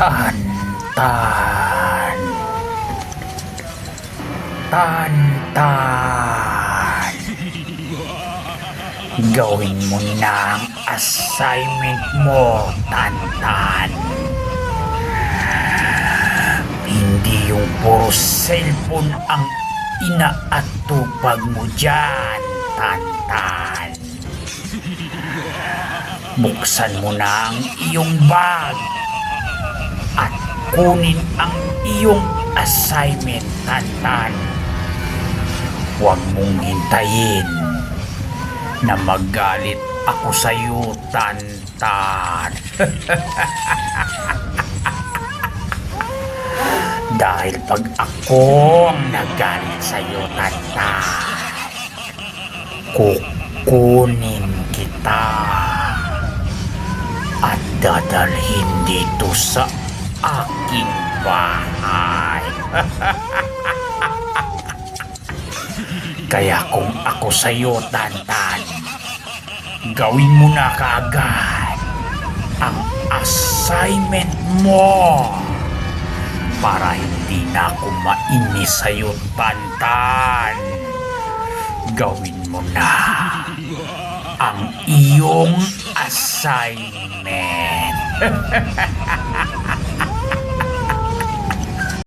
Tan, tan. Tan, tan. Gawin mo na ang assignment mo, tan, tan. Hindi yung puro cellphone ang inaatupag mo dyan, tan, tan. Buksan mo na ang iyong bag at kunin ang iyong assignment, Tantan. Huwag mong hintayin na magalit ako sa iyo, Tantan. Dahil pag ako ang nagalit sa iyo, Tantan, kukunin kita at dadalhin dito sa aking bahay. Kaya kung ako sa'yo, Tantan, gawin mo na kaagad ang assignment mo para hindi na ako mainis sa'yo, Tantan. Gawin mo na ang iyong assignment.